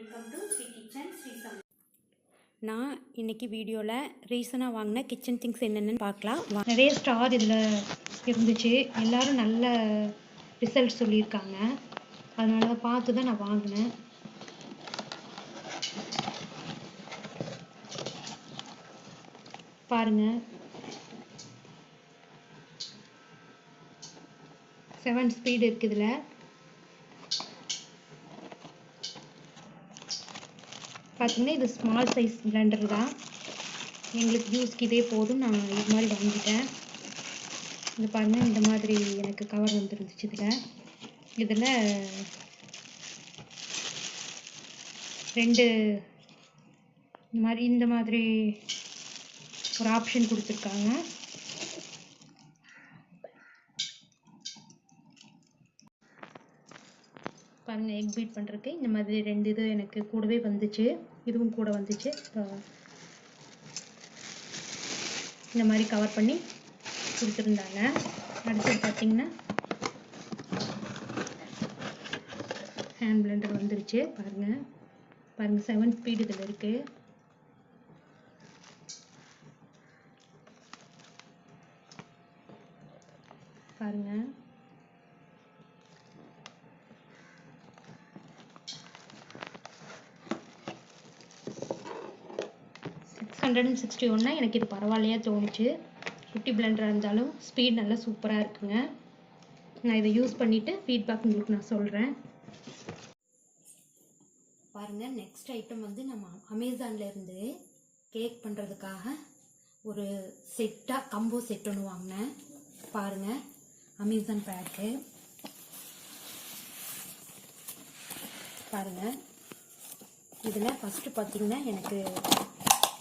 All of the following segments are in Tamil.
Welcome to Sri kitchen Sri some நான் இன்னைக்கு வீடியோவில் ரீசனாக வாங்கின கிச்சன் திங்ஸ் என்னென்னு பார்க்கலாம். நிறைய ஸ்டார் இதில் இருந்துச்சு. எல்லாரும் நல்ல ரிசல்ட் சொல்லியிருக்காங்க. அதனால தான் பார்த்து தான் நான் வாங்கினேன். பாருங்க. செவன் ஸ்பீடு இருக்கு இதில். பார்த்தீங்கன்னா இது ஸ்மால் சைஸ் பிளெண்டர் தான். எங்களுக்கு யூஸ்க்கு இதே போதும். நான் இது மாதிரி வாங்கிட்டேன். இது பாருங்கள் இந்த மாதிரி எனக்கு கவர் வந்துருந்துச்சு இதில். இதில் ரெண்டு இந்த மாதிரி இந்த மாதிரி ஒரு ஆப்ஷன் கொடுத்துருக்காங்க. பாருங்கள் எக் பீட் பண்ணுறதுக்கு இந்த மாதிரி ரெண்டு இது எனக்கு கூடவே வந்துச்சு. இதுவும் கூட வந்துச்சு. இந்த மாதிரி கவர் பண்ணி கொடுத்துருந்தாங்க. அடுத்தது பார்த்தீங்கன்னா ஹேண்ட் பிளெண்டர் வந்துருச்சு. பாருங்கள் பாருங்கள் செவன் ஸ்பீடு இதில் இருக்குது பாருங்கள் சிக்ஸ் ஹண்ட்ரட் அண்ட் சிக்ஸ்டி ஒன்னா எனக்கு இது பரவாயில்லையா தோணுச்சு. குட்டி பிளெண்டராக இருந்தாலும் ஸ்பீட் நல்லா சூப்பராக இருக்குங்க. நான் இதை யூஸ் பண்ணிவிட்டு ஃபீட்பேக் உங்களுக்கு நான் சொல்கிறேன் பாருங்கள் நெக்ஸ்ட் ஐட்டம் வந்து நம்ம அமேசான்லேருந்து கேக் பண்ணுறதுக்காக ஒரு செட்டாக கம்போ செட் ஒன்று வாங்கினேன். பாருங்கள் அமேசான் பேக்கு பாருங்கள் இதில் ஃபஸ்ட்டு பார்த்தீங்கன்னா எனக்கு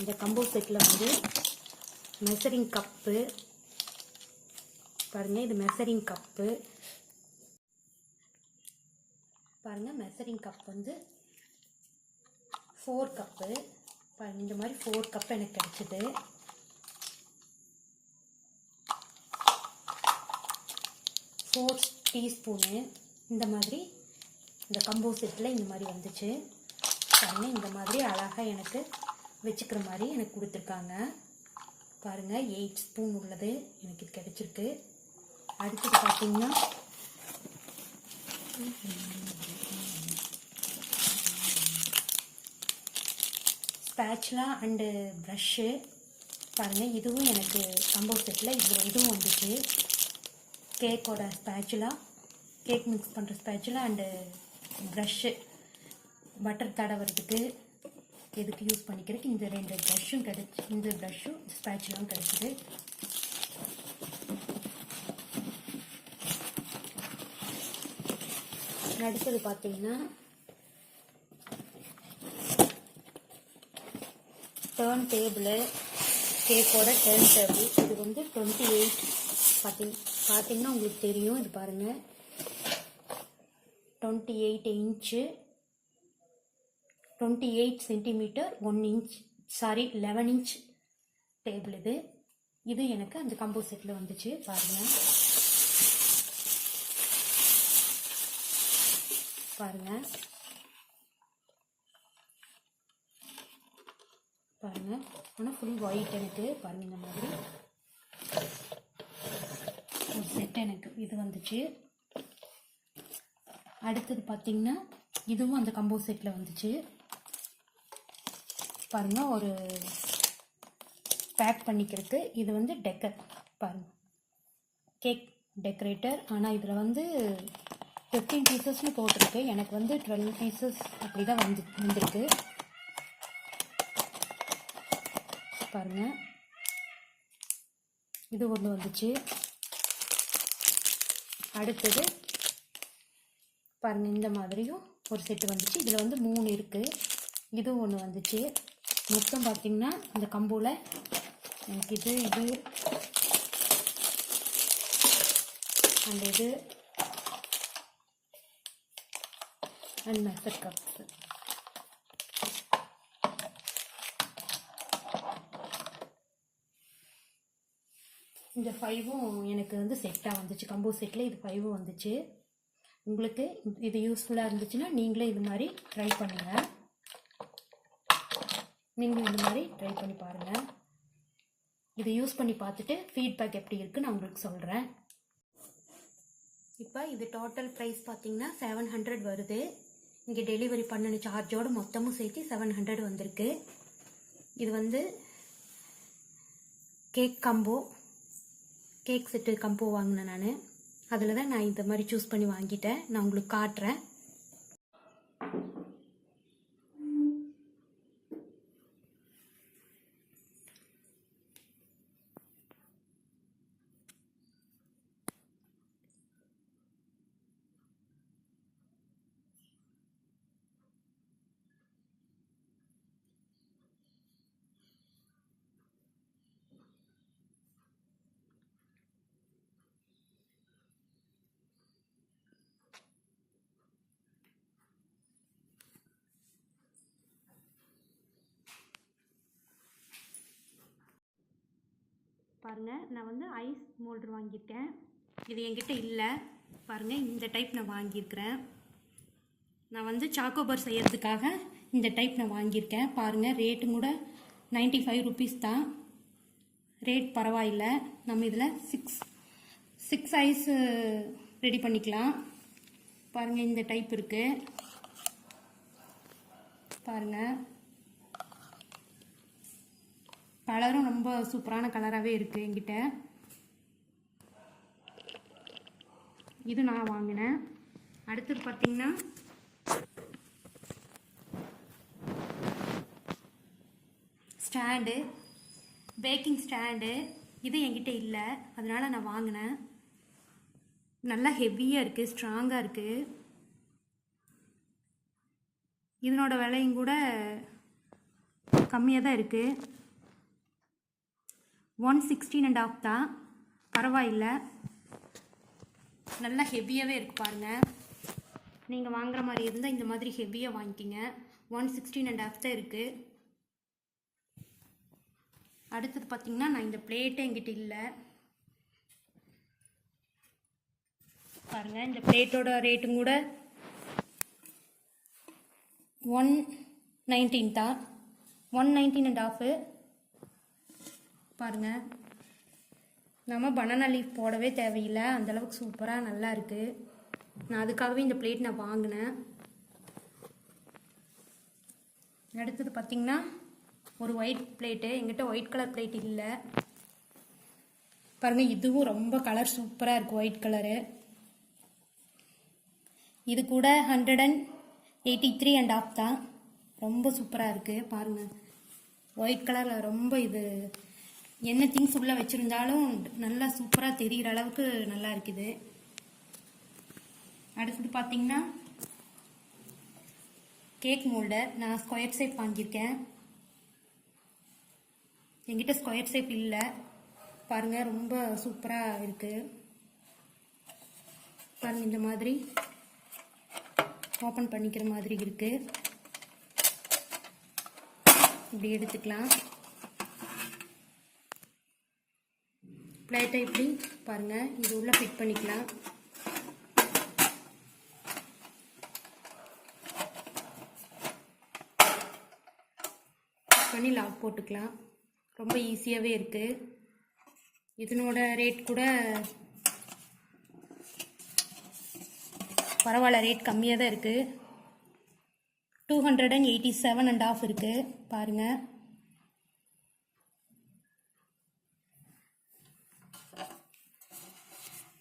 இந்த கம்போ செட்டில் வந்து மெசரிங் கப்பு. பாருங்கள் இது மெசரிங் கப்பு. பாருங்கள் மெசரிங் கப் வந்து ஃபோர் கப்பு. பாருங்கள் இந்த மாதிரி ஃபோர் கப் எனக்கு கிடச்சிது ஃபோர் டீஸ்பூனு. இந்த மாதிரி இந்த கம்போ செட்டில் இந்த மாதிரி வந்துச்சு. பாருங்கள் இந்த மாதிரி அழகாக எனக்கு வச்சுக்கிற மாதிரி எனக்கு கொடுத்துருக்காங்க. பாருங்கள் எயிட் ஸ்பூன் உள்ளது எனக்கு இது கிடச்சிருக்கு. அடுத்தது பார்த்தீங்கன்னா ஸ்பேச்சுலா அண்டு ப்ரஷ்ஷு பாருங்கள் இதுவும் எனக்கு கம்போ செட்டில் இதில் இதுவும் வந்துச்சு. கேக்கோட ஸ்பேச்சுலா கேக் மிக்ஸ் பண்ணுற ஸ்பேச்சுலா அண்டு ப்ரஷ்ஷு பட்டர் தடவுறதுக்கு எதுக்கு யூஸ் பண்ணிக்கிறதுக்கு இந்த ரெண்டு ப்ரஷ்ஷும் கிடச்சி இந்த ப்ரஷ்ஷும் ஸ்பேச்சுலாம் கிடச்சிது. அடுத்தது பார்த்தீங்கன்னா டேர்ன் டேபிள் கேக்கோட டேர்ன் டேபிள் இது வந்து டுவெண்ட்டி எயிட் பார்த்தீங்க பார்த்தீங்கன்னா உங்களுக்கு தெரியும் இது பாருங்கள் twenty eight inch twenty eight centimetre one inch sorry eleven inch table இது. இது எனக்கு அந்த கம்போ செட்டில் வந்துச்சு பாருங்கள் பாருங்கள் பாருங்க. ஆனால் ஃபுல் ஒயிட் எனக்கு பாருங்க இந்த மாதிரி. ஒரு செட் எனக்கு இது வந்துச்சு. அடுத்தது பார்த்தீங்கன்னா இதுவும் அந்த கம்போ செட்டில் வந்துச்சு. பாருங்கள் ஒரு பேக் பண்ணிக்கிறதுக்கு. இது வந்து டெக்கர் பாருங்கள் கேக் டெக்கரேட்டர் ஆனால் இதில் வந்து ஃபிஃப்டீன் பீசஸ்னு போட்டிருக்கு. எனக்கு வந்து டுவெல் பீசஸ் அப்படி தான் வந்து வந்திருக்கு. பாருங்கள் இது ஒன்று வந்துச்சு. அடுத்தது பாருங்கள் இந்த மாதிரியும் ஒரு செட்டு வந்துச்சு. இதில் வந்து மூணு இருக்குது இது ஒன்று வந்துச்சு. மொத்தம் பார்த்தீங்கன்னா இந்த கம்பூவில் எனக்கு இது இது அந்த இது அண்ட் மெசர் கப்ஸ் இந்த ஃபைவும் எனக்கு வந்து செட்டாக வந்துச்சு. கம்போ செட்டில் இது ஃபைவும் வந்துச்சு. உங்களுக்கு இது யூஸ்ஃபுல்லாக இருந்துச்சுன்னா நீங்களே இது மாதிரி ட்ரை பண்ணுங்கள் நீங்கள் இந்த மாதிரி ட்ரை பண்ணி பாருங்கள் இதை யூஸ் பண்ணி பார்த்துட்டு ஃபீட்பேக் எப்படி இருக்குன்னு நான் உங்களுக்கு சொல்கிறேன் இப்போ இது டோட்டல் ப்ரைஸ் பார்த்தீங்கன்னா செவன் ஹண்ட்ரட் வருது. இங்கே டெலிவரி பண்ணின சார்ஜோடு மொத்தமும் சேர்த்து செவன் ஹண்ட்ரட் வந்திருக்கு. இது வந்து cake combo cake set combo வாங்கினேன் நான். அதில் தான் நான் இந்த மாதிரி சூஸ் பண்ணி வாங்கிட்டேன். நான் உங்களுக்கு காட்டுறேன். பாருங்கள் நான் வந்து ஐஸ் மோல்டர் வாங்கியிருக்கேன். இது என்கிட்ட இல்லை. பாருங்கள் இந்த டைப் நான் வாங்கியிருக்கிறேன். நான் வந்து சாக்கோபார் செய்கிறதுக்காக இந்த டைப் நான் வாங்கியிருக்கேன். பாருங்கள் ரேட்டும் கூட 95 ஃபைவ் ருபீஸ் தான். ரேட் பரவாயில்ல. நம்ம இதில் சிக்ஸ் சிக்ஸ் ஐஸ் ரெடி பண்ணிக்கலாம். பாருங்கள் இந்த டைப் இருக்குது பாருங்கள் கலரும் ரொம்ப சூப்பரான கலராகவே இருக்குது என்கிட்ட. இது நான் வாங்கினேன். அடுத்தது பார்த்தீங்கன்னா ஸ்டாண்டு பேக்கிங் ஸ்டாண்டு. இது என்கிட்ட இல்லை. அதனால் நான் வாங்கினேன். நல்லா ஹெவியாக இருக்குது ஸ்ட்ராங்காக இருக்குது இதனோட விலையும் கூட கம்மியாக தான் இருக்குது ஒன் சிக்ஸ்டீன் அண்ட் ஆஃப் தான். பரவாயில்ல. நல்லா ஹெவியாகவே இருக்கு பாருங்கள் நீங்கள் வாங்குற மாதிரி இருந்தால் இந்த மாதிரி ஹெவியாக வாங்கிக்கிங்க. ஒன் சிக்ஸ்டீன் அண்ட் ஆஃப் தான் இருக்குது அடுத்தது பார்த்திங்கன்னா நான் இந்த பிளேட்டே என்கிட்ட இல்லை. பாருங்கள் இந்த பிளேட்டோட ரேட்டும் கூட ஒன் நைன்டீன் தான். ஒன் நைன்டீன் அண்ட் ஆஃபு பாருங்கள் நம்ம பனானா லீஃப் போடவே தேவையில்லை. அந்தளவுக்கு சூப்பராக நல்லா இருக்குது நான் அதுக்காகவே இந்த பிளேட் நான் வாங்கினேன். அடுத்தது பார்த்திங்கன்னா ஒரு ஒயிட் பிளேட்டு எங்கிட்ட ஒயிட் கலர் பிளேட் இல்லை. பாருங்கள் இதுவும் ரொம்ப கலர் சூப்பராக இருக்குது ஒயிட் கலரு இது கூட hundred and eighty three and half தான். ரொம்ப சூப்பராக இருக்குது பாருங்கள் ஒயிட் கலரில் ரொம்ப இது என்ன திங்ஸ் உள்ளே வச்சுருந்தாலும் நல்லா சூப்பராக தெரிகிற அளவுக்கு நல்லா இருக்குது. அடுத்தது பார்த்தீங்கன்னா கேக் மோல்டர் நான் ஸ்கொயர் ஷேப் வாங்கியிருக்கேன். என்கிட்ட ஸ்கொயர் ஷேப் இல்லை. பாருங்கள் ரொம்ப சூப்பராக இருக்குது பாருங்கள் இந்த மாதிரி ஓப்பன் பண்ணிக்கிற மாதிரி இருக்குது இப்படி எடுத்துக்கலாம். பிளேட்டை இப்படி பாருங்கள் இது உள்ள ஃபிட் பண்ணிக்கலாம். பண்ணி லாக் போட்டுக்கலாம். ரொம்ப ஈஸியாகவே இருக்குது இதனோட ரேட் கூட பரவாயில்ல ரேட் கம்மியாக தான் இருக்குது two hundred and eighty seven and half இருக்குது பாருங்கள்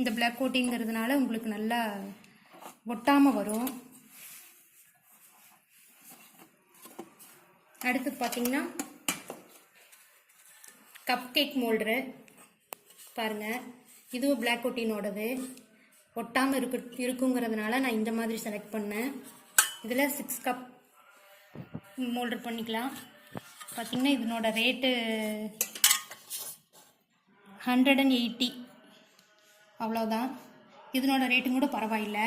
இந்த பிளாக் கோட்டிங்கிறதுனால உங்களுக்கு நல்லா ஒட்டாமல் வரும். அடுத்து பார்த்தீங்கன்னா கப் கேக் மோல்டரு பாருங்கள் இதுவும் பிளாக் கோட்டினோடது ஒட்டாமல் இருக்கு இருக்குங்கிறதுனால நான் இந்த மாதிரி செலக்ட் பண்ணேன். இதில் சிக்ஸ் கப் மோல்டர் பண்ணிக்கலாம். பார்த்தீங்கன்னா இதனோட ரேட்டு ஹண்ட்ரட் அண்ட் எயிட்டி அவ்வளோதான் இதனோட ரேட்டும் கூட பரவாயில்லை.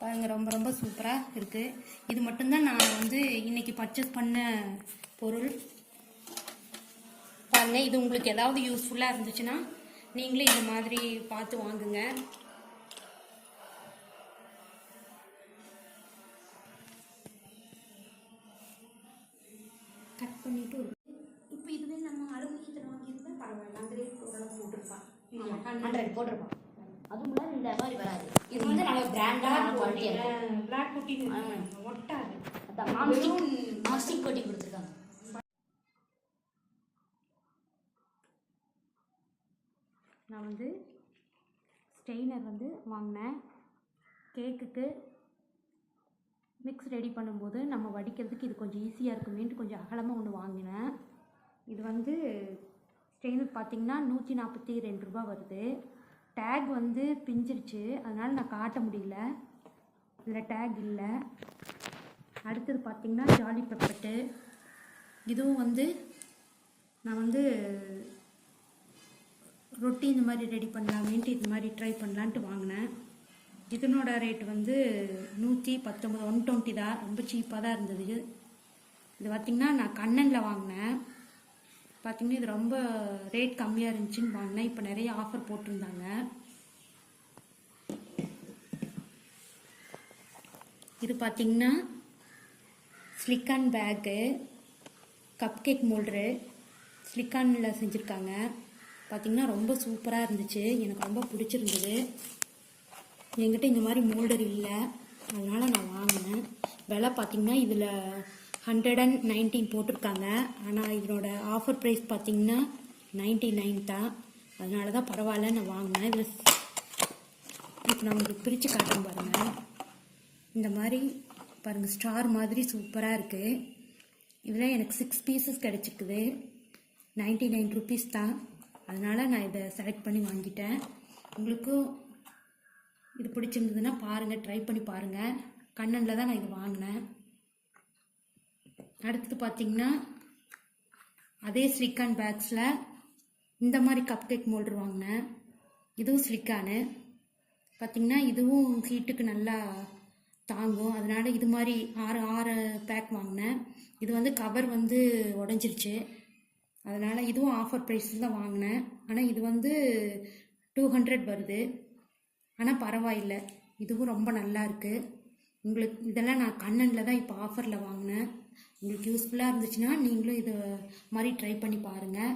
பாருங்க ரொம்ப ரொம்ப சூப்பராக இருக்குது இது மட்டும்தான் நான் வந்து இன்றைக்கி பர்ச்சேஸ் பண்ண பொருள். பாருங்கள் இது உங்களுக்கு ஏதாவது யூஸ்ஃபுல்லாக இருந்துச்சுன்னா நீங்களும் இந்த மாதிரி பார்த்து வாங்குங்க. கட் பண்ணிவிட்டு இப்போ இதுவே நம்ம அலுமினியத்தில் வாங்கியிருந்தால் பரவாயில்ல. அந்த ரேட் ஓரளவு போட்டிருப்பாங்க ஹண்ட்ரட் போட்டிருப்பான். அதுவும் இந்த மாதிரி வராது. இது வந்து நல்ல பிராண்டான குவாலிட்டியாக இருக்கும் பிளாக் குட்டி ஒட்டாது. அதான் நான்ஸ்டிக் நான்ஸ்டிக் கோட்டிங் கொடுத்துருக்காங்க. நான் வந்து ஸ்டெயினர் வந்து வாங்கினேன். கேக்குக்கு மிக்ஸ் ரெடி பண்ணும்போது நம்ம வடிக்கிறதுக்கு இது கொஞ்சம் ஈஸியாக இருக்குமேன்ட்டு கொஞ்சம் அகலமாக ஒன்று வாங்கினேன். இது வந்து ஸ்டெயினர் பார்த்தீங்கன்னா நூற்றி நாற்பத்தி ரெண்டு ரூபா வருது. டேக் வந்து பிஞ்சிருச்சு. அதனால் நான் காட்ட முடியல. இதில் டேக் இல்லை. அடுத்தது பார்த்தீங்கன்னா ஜாலி பெப்பட்டு இதுவும் வந்து நான் வந்து ரொட்டி இந்த மாதிரி ரெடி பண்ணலாமேன்ட்டு இது மாதிரி ட்ரை பண்ணலான்ட்டு வாங்கினேன். இதனோட ரேட் வந்து நூற்றி பத்தொம்பது ஒன் டுவெண்ட்டி தான். ரொம்ப சீப்பாக தான் இருந்தது. இது பார்த்திங்கன்னா நான் கண்ணனில் வாங்கினேன். பார்த்தீங்கன்னா இது ரொம்ப ரேட் கம்மியாக இருந்துச்சுன்னு வாங்கினேன் இப்போ நிறைய ஆஃபர் போட்டிருந்தாங்க. இது பார்த்திங்கன்னா ஸ்லிக்கான் பேக்கு கப் கேக் மோல்டரு ஸ்லிக்கானில் செஞ்சுருக்காங்க. பார்த்திங்கன்னா ரொம்ப சூப்பராக இருந்துச்சு. எனக்கு ரொம்ப பிடிச்சிருந்தது. என்கிட்ட இந்த மாதிரி மோல்டர் இல்லை. அதனால் நான் வாங்கினேன். விலை பார்த்திங்கன்னா இதில் ஹண்ட்ரட் அண்ட் நைன்டீன் போட்டிருக்காங்க. ஆனால் இதனோட ஆஃபர் ப்ரைஸ் பார்த்திங்கன்னா நைன்டி நைன் தான். அதனால தான் பரவாயில்ல நான் வாங்கினேன். இதில் இப்போ நான் உங்களுக்கு பிரித்து காட்டுறேன் பாருங்கள் இந்த மாதிரி பாருங்கள் ஸ்டார் மாதிரி சூப்பராக இருக்குது இதில் எனக்கு சிக்ஸ் பீசஸ் கிடச்சிருக்குது. நைன்டி நைன் ருபீஸ் தான். அதனால் நான் இதை செலக்ட் பண்ணி வாங்கிட்டேன். உங்களுக்கும் இது பிடிச்சிருந்ததுன்னா பாருங்கள் ட்ரை பண்ணி பாருங்கள் கண்ணனில் தான் நான் இது வாங்கினேன். அடுத்தது பார்த்தீங்கன்னா அதே ஸ்லிக்கான் பேக்ஸில் இந்த மாதிரி கப் கேக் மோல்டர் வாங்கினேன் இதுவும் ஸ்லிக்கானு பார்த்திங்கன்னா இதுவும் ஹீட்டுக்கு நல்லா தாங்கும். அதனால் இது மாதிரி ஆறு ஆறு பேக் வாங்கினேன் இது வந்து கவர் வந்து உடஞ்சிருச்சு. அதனால் இதுவும் ஆஃபர் ப்ரைஸில் தான் வாங்கினேன் ஆனால் இது வந்து டூ ஹண்ட்ரட் வருது. ஆனால் பரவாயில்லை. இதுவும் ரொம்ப நல்லா இருக்குது உங்களுக்கு இதெல்லாம் நான் கண்ணனில் தான் இப்போ ஆஃபரில் வாங்கினேன் உங்களுக்கு யூஸ்ஃபுல்லாக இருந்துச்சுன்னா நீங்களும் இது மாதிரி ட்ரை பண்ணி பாருங்கள்